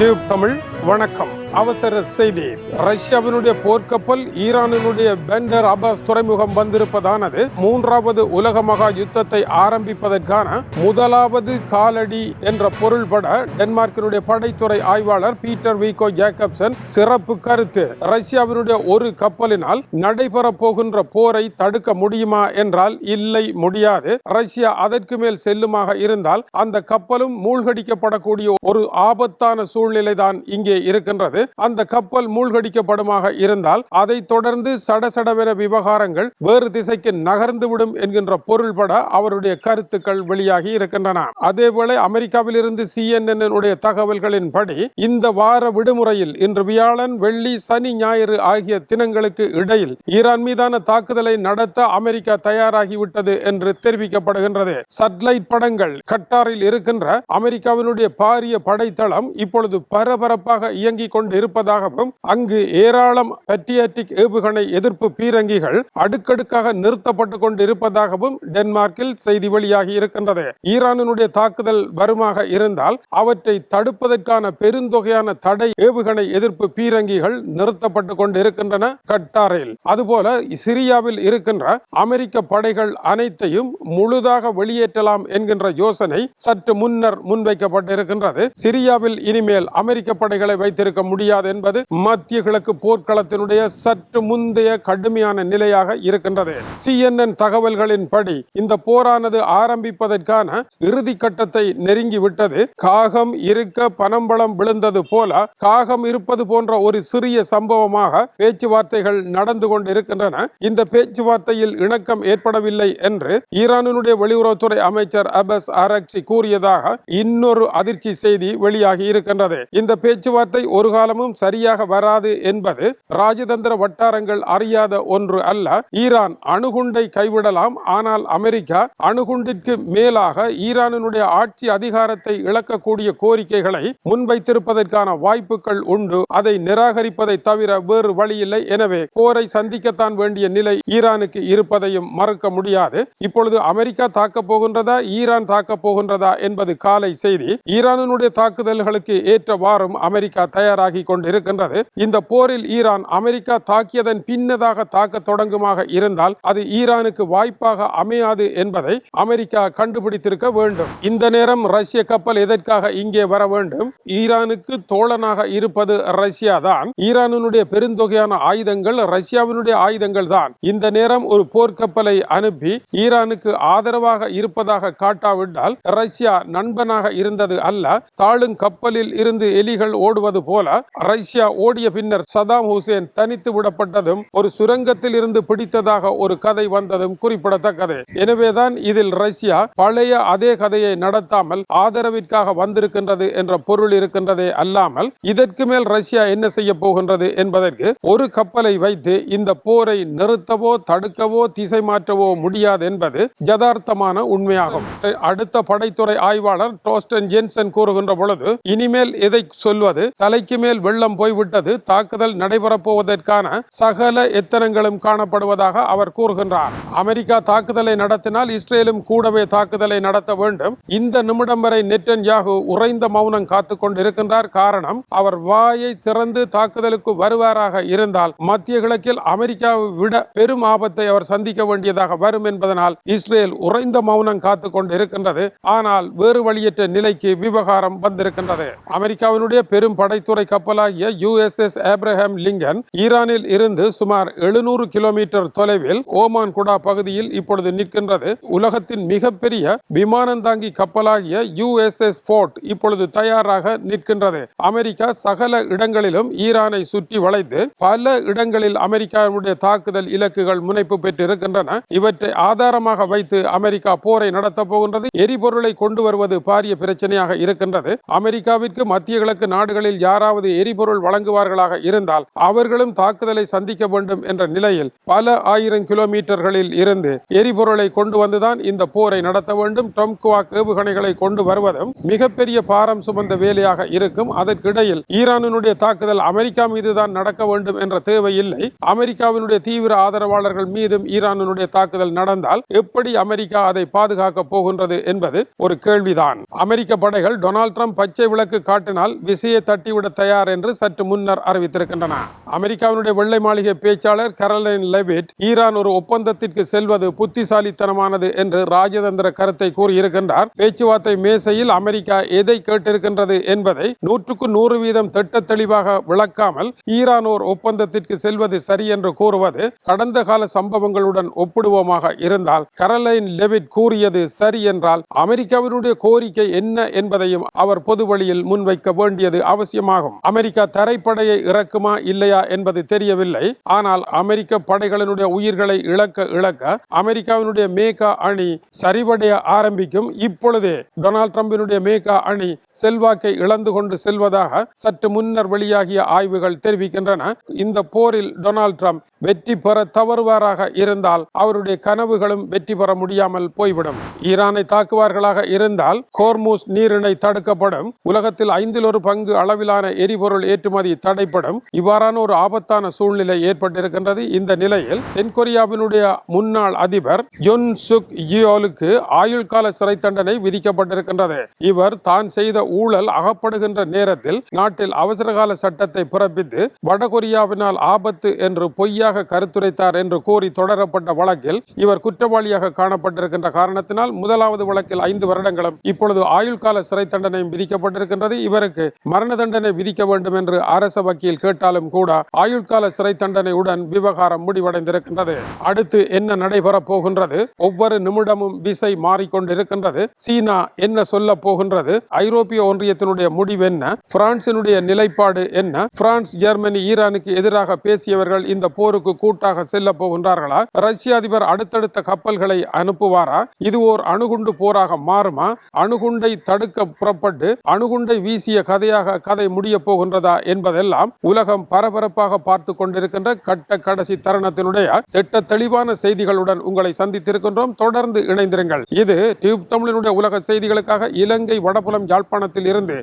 Tube Tamil வணக்கம். அவசர செய்தி. ரஷ்யாவினுடைய போர்க்கப்பல் ஈரானினுடைய பெண்டர் அபாஸ் துறைமுகம் வந்திருப்பதானது மூன்றாவது உலக மகா யுத்தத்தை ஆரம்பிப்பதற்கான முதலாவது காலடி என்ற பொருள்பட டென்மார்க்கினுடைய படைத்துறை ஆய்வாளர் பீட்டர் வீகோ ஜேக்கப்சன் சிறப்பு கருத்து. ரஷ்யாவினுடைய ஒரு கப்பலினால் நடைபெற போகின்ற போரை தடுக்க முடியுமா என்றால் இல்லை முடியாது. ரஷ்யா அதற்கு மேல் செல்லுமாக இருந்தால் அந்த கப்பலும் மூழ்கடிக்கப்படக்கூடிய ஒரு ஆபத்தான சூழ்நிலை சூழ்நிலைதான் இங்கே இருக்கின்றது. அந்த கப்பல் மூழ்கடிக்கப்படுமாக இருந்தால் அதை தொடர்ந்து சடசடவென விவகாரங்கள் வேறு திசைக்கு நகர்ந்துவிடும் என்கின்ற பொருள்பட அவருடைய கருத்துக்கள் வெளியாகி இருக்கின்றன. அதேவேளை அமெரிக்காவில் இருந்து சிஎன்என் தகவல்களின் படி இந்த வார விடுமுறையில் இன்று வியாழன் வெள்ளி சனி ஞாயிறு ஆகிய தினங்களுக்கு இடையில் ஈரான் மீதான தாக்குதலை நடத்த அமெரிக்கா தயாராகிவிட்டது என்று தெரிவிக்கப்படுகின்றது. சட்லைட் படங்கள் கட்டாரில் இருக்கின்ற அமெரிக்காவினுடைய பாரிய படைத்தளம் இப்பொழுது பரபரப்பாக இயங்கிக் கொண்டு இருப்பதாகவும் அங்கு ஏராளம் பட்ரியாட்டிக் ஏவுகணை எதிர்ப்பு பீரங்கிகள் அடுக்கடுக்காக நிறுத்தப்பட்டு கொண்டு இருப்பதாகவும் டென்மார்க்கில் செய்தி வெளியாகி இருக்கின்றது. ஈரானினுடைய தாக்குதல் வருமாக இருந்தால் அவற்றை தடுப்பதற்கான பெருந்தொகையான தடை ஏவுகணை எதிர்ப்பு பீரங்கிகள் நிறுத்தப்பட்டு கொண்டு இருக்கின்றன கட்டாரில். அதுபோல சிரியாவில் இருக்கின்ற அமெரிக்க படைகள் அனைத்தையும் முழுதாக வெளியேற்றலாம் என்கின்ற யோசனை சற்று முன்னர் முன்வைக்கப்பட்டிருக்கின்றது. சிரியாவில் இனிமேல் அமெரிக்க படைகளை வைத்திருக்க முடியாது என்பது மத்திய கிழக்கு போர்க்களத்தினுடைய சற்று முந்தைய கடுமையான நிலையாக இருக்கின்றது. சிஎன்என் தகவல்களின்படி இந்த போரானது ஆரம்பிப்பதற்கான இறுதி கட்டத்தை நெருங்கி விட்டது. காகம் இருக்க பனம்பழம் விழுந்தது போல காகம் இருப்பது போன்ற ஒரு சிறிய சம்பவமாக பேச்சுவார்த்தைகள் நடந்து கொண்டிருக்கின்றன. இந்த பேச்சுவார்த்தையில் இணக்கம் ஏற்படவில்லை என்று ஈரானினுடைய வெளியுறவுத்துறை அமைச்சர் அபஸ் அரக்சி கூறியதாக இன்னொரு அதிர்ச்சி செய்தி வெளியாகி இருக்கின்றது. இந்த பேச்சுவார்த்தை ஒரு காலமும் சரியாக வராது என்பது ராஜதந்திர வட்டாரங்கள் அறியாத ஒன்று அல்ல. ஈரான் அணுகுண்டை கைவிடலாம். ஆனால் அமெரிக்கா அணுகுண்டிற்கு மேலாக ஈரானினுடைய ஆட்சி அதிகாரத்தை இழக்கக்கூடிய கோரிக்கைகளை முன்வைத்திருப்பதற்கான வாய்ப்புகள் உண்டு. அதை நிராகரிப்பதை தவிர வேறு வழியில்லை. எனவே போரை சந்திக்கத்தான் வேண்டிய நிலை ஈரானுக்கு இருப்பதையும் மறுக்க முடியாது. இப்பொழுது அமெரிக்கா தாக்கப் போகின்றதா? ஈரான் தாக்கப் போகின்றதா? என்பது காலை செய்தி. ஈரானினுடைய தாக்குதல்களுக்கு ஏற்றவாறும் அமெரிக்கா தயாராகி கொண்டிருக்கின்றது. இந்த போரில் ஈரான் அமெரிக்கா தாக்கியதன் பின்னதாக தாக்க தொடங்குமாக இருந்தால் அது ஈரானுக்கு வாய்ப்பாக அமையாது என்பதை அமெரிக்கா கண்டுபிடித்திருக்க வேண்டும். இந்த நேரம் ரஷ்ய கப்பல் எதற்காக இங்கே வர வேண்டும்? ஈரானுக்கு தோழனாக இருப்பது ரஷ்யா தான். ஈரானுடைய பெருந்தொகையான ஆயுதங்கள் ரஷ்யாவினுடைய ஆயுதங்கள் தான். இந்த நேரம் ஒரு போர்க்கப்பலை அனுப்பி ஈரானுக்கு ஆதரவாக இருப்பதாக காட்டாவிட்டால் ரஷ்யா நண்பனாக இருந்தது அல்ல தாழும் கப்பலில் இரு இருந்து எலிகள் ஓடுவது போல ரஷ்யா ஓடிய பின்னர் சதாம் ஹுசேன் தனித்து விடப்பட்டதும் ஒரு சுரங்கத்தில் இருந்து பிடித்ததாக ஒரு கதை வந்ததும் குறிப்பிடத்தக்கது. எனவேதான் இதில் ரஷ்யா பழைய அதே கதையை நடத்தாமல் ஆதரவிற்காக வந்திருக்கின்றது என்ற பொருள் இருக்கின்றதே அல்லாமல் இதற்கு மேல் ரஷ்யா என்ன செய்ய போகின்றது என்பதற்கு ஒரு கப்பலை வைத்து இந்த போரை நிறுத்தவோ தடுக்கவோ திசை மாற்றவோ முடியாது என்பது யதார்த்தமான உண்மையாகும். அடுத்த படைத்துறை ஆய்வாளர் டோஸ்டன் ஜென்சன் கூறுகின்ற பொழுது இனிமேல் எதை சொல்வது? தலைக்கு மேல் வெள்ளம் போய்விட்டது தாக்குதல் நடைபெறப்போவதற்கான சகல எத்தனங்களும் காணப்படுவதாக அவர் கூறுகின்றார். அமெரிக்கா தாக்குதலை நடத்தினால் இஸ்ரேலும் கூடவே தாக்குதலை நடத்த வேண்டும். இந்த நிமிடம் வரை நெட்டன் யாகு உறைந்த மௌனம் காத்து கொண்டிருக்கின்றார். காரணம் அவர் வாயை திறந்து தாக்குதலுக்கு வருவாராக இருந்தால் மத்திய கிழக்கில் அமெரிக்காவை விட பெரும் ஆபத்தை அவர் சந்திக்க வேண்டியதாக வரும் என்பதனால் இஸ்ரேல் உறைந்த மௌனம் காத்து கொண்டு இருக்கின்றது ஆனால் வேறு வழியற்ற நிலைக்கு விவகாரம் வந்திருக்கின்றது. அமெரிக்காவினுடைய பெரும் படைத்துறை கப்பலாகிய யுஎஸ்எஸ் ஆப்ரஹாம் லிங்கன் ஈரானில் இருந்து சுமார் எழுநூறு கிலோமீட்டர் தொலைவில் ஓமான் குடா பகுதியில் இப்பொழுது நிற்கின்றது. உலகத்தின் மிகப்பெரிய விமானந்தாங்கி கப்பலாகிய யுஎஸ்எஸ் போர்ட் இப்பொழுது தயாராக நிற்கின்றது. அமெரிக்கா சகல இடங்களிலும் ஈரானை சுற்றி வளைத்து பல இடங்களில் அமெரிக்காவுடைய தாக்குதல் இலக்குகள் முனைப்பு பெற்றிருக்கின்றன. இவற்றை ஆதாரமாக வைத்து அமெரிக்கா போரை நடத்த போகின்றது. எரிபொருளை கொண்டு வருவது பாரிய பிரச்சனையாக இருக்கின்றது. அமெரிக்காவிற்கு மத்திய கிழக்கு நாடுகளில் யாராவது எரிபொருள் வழங்குவார்களாக இருந்தால் அவர்களும் தாக்குதலை சந்திக்க வேண்டும் என்ற நிலையில் பல ஆயிரம் கிலோமீட்டர்களில் இருந்து எரிபொருளை கொண்டு வந்துதான் இந்த போரை நடத்த வேண்டும். டொம்குவாக் ஏவுகணைகளை கொண்டு வருவதும் மிகப்பெரிய பாரம் சுமந்த வேலையாக இருக்கும். அதற்கிடையில் ஈரானினுடைய தாக்குதல் அமெரிக்கா மீதுதான் நடக்க வேண்டும் என்ற தேவை இல்லை அமெரிக்காவினுடைய தீவிர ஆதரவாளர்கள் மீதும் ஈரானினுடைய தாக்குதல் நடந்தால் எப்படி அமெரிக்கா அதை பாதுகாக்க போகின்றது என்பது ஒரு கேள்விதான். அமெரிக்க படைகள் டொனால்ட் ட்ரம்ப் பச்சை விளக்கு காட்ட காட்டினால் விசையை தட்டிவிட தயார் என்று சற்று முன்னர் அறிவித்திருக்கின்றன. அமெரிக்காவினுடைய வெள்ளை மாளிகை பேச்சாளர் கரலைன் லெவிட் ஈரான் ஒரு ஒப்பந்தத்திற்கு செல்வது புத்திசாலித்தனமானது என்று ராஜதந்திர கருத்தை கூறியிருக்கின்றார். பேச்சுவார்த்தை மேசையில் அமெரிக்கா எதை கேட்டிருக்கின்றது என்பதை நூற்றுக்கு நூறு வீதம் திட்ட தெளிவாக விளக்காமல் ஈரான் ஓர் ஒப்பந்தத்திற்கு செல்வது சரி என்று கூறுவது கடந்த கால சம்பவங்களுடன் ஒப்பிடுவோமாக இருந்தால் கரலைன் லெவிட் கூறியது சரி என்றால் அமெரிக்காவினுடைய கோரிக்கை என்ன என்பதையும் அவர் பொது வழியில் முன்வைக்க வேண்டியது அவசியமாகும். அமெரிக்கா தரைப்படையை இறக்குமா இல்லையா என்பது தெரியவில்லை. ஆனால் அமெரிக்க படைகளினுடைய உயிர்களை இழக்க இழக்க அமெரிக்காவினுடைய மேகா அணி சரிவடைய ஆரம்பிக்கும். இப்பொழுதே டொனால்ட் டிரம்பினுடைய மேகா அணி செல்வாக்கை இழந்து கொண்டு செல்வதாக சற்று முன்னர் வெளியாகிய ஆய்வுகள் தெரிவிக்கின்றன. இந்த போரில் டொனால்ட் ட்ரம்ப் வெற்றி பெற தவறுவாராக இருந்தால் அவருடைய கனவுகளும் வெற்றி பெற முடியாமல் போய்விடும். ஈரானை தாக்குவார்களாக இருந்தால் கோர்மூஸ் நீரிணை தடுக்கப்படும். உலகத்தில் ஐந்து ஐந்தில் ஒரு பங்கு அளவிலான எரிபொருள் ஏற்றுமதி தடைப்படும். இவ்வாறான ஒரு ஆபத்தான சூழ்நிலை ஏற்பட்டிருக்கின்றது. இந்த நிலையில் தென்கொரியாவினுடைய முன்னாள் அதிபர் ஜொன் சுக் யியோலுக்கு ஆயுள் கால சிறை தண்டனை விதிக்கப்பட்டிருக்கின்றது. இவர் தான் செய்த ஊழல் அகப்படுகின்ற நேரத்தில் நாட்டில் அவசரகால சட்டத்தை பிறப்பித்து வடகொரியாவினால் ஆபத்து என்று பொய்யாக கருத்துரைத்தார் என்று கூறி தொடரப்பட்ட வழக்கில் இவர் குற்றவாளியாக காணப்பட்டிருக்கின்ற காரணத்தினால் முதலாவது வழக்கில் ஐந்து வருடங்களும் இப்பொழுது ஆயுள் கால சிறை தண்டனையும் விதிக்கப்பட்டிருக்கின்றது. இவருக்கு மரண தண்டனை விதிக்க வேண்டும் என்று அரச வக்கீல் கேட்டாலும் கூட ஆயுட்கால சிறை தண்டனையுடன் விவகாரம் முடிவடைந்திருக்கின்றது. அடுத்து என்ன நடைபெறப் போகின்றது? ஒவ்வொரு நிமிடமும் விசை மாறிக்கொண்டிருக்கின்றது. சீனா என்ன சொல்ல போகின்றது? ஐரோப்பிய ஒன்றியத்தினுடைய முடிவு என்ன? பிரான்சினுடைய நிலைப்பாடு என்ன? பிரான்ஸ் ஜெர்மனி ஈரானுக்கு எதிராக பேசியவர்கள் இந்த போருக்கு கூட்டாக செல்ல போகின்றார்களா? ரஷ்ய அதிபர் அடுத்தடுத்த கப்பல்களை அனுப்புவாரா? இது ஓர் அணுகுண்டு போராக மாறுமா? அணுகுண்டை தடுக்க புறப்பட்டு அணுகுண்டை வீசிய கதையாக கதை முடிய போகின்றதா என்பதெல்லாம் உலகம் பரபரப்பாக பார்த்து கொண்டிருக்கின்ற கட்ட கடைசி தருணத்தினுடைய திட்ட தெளிவான செய்திகளுடன் உங்களை சந்தித்திருக்கின்றோம். தொடர்ந்து இணைந்திருங்கள். இது டியூப் தமிழனுடைய உலக செய்திகளுக்காக இலங்கை வடபுலம் யாழ்ப்பாணத்தில் இருந்து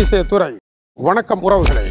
ஈசே துறை வணக்கம் உறவுகளே.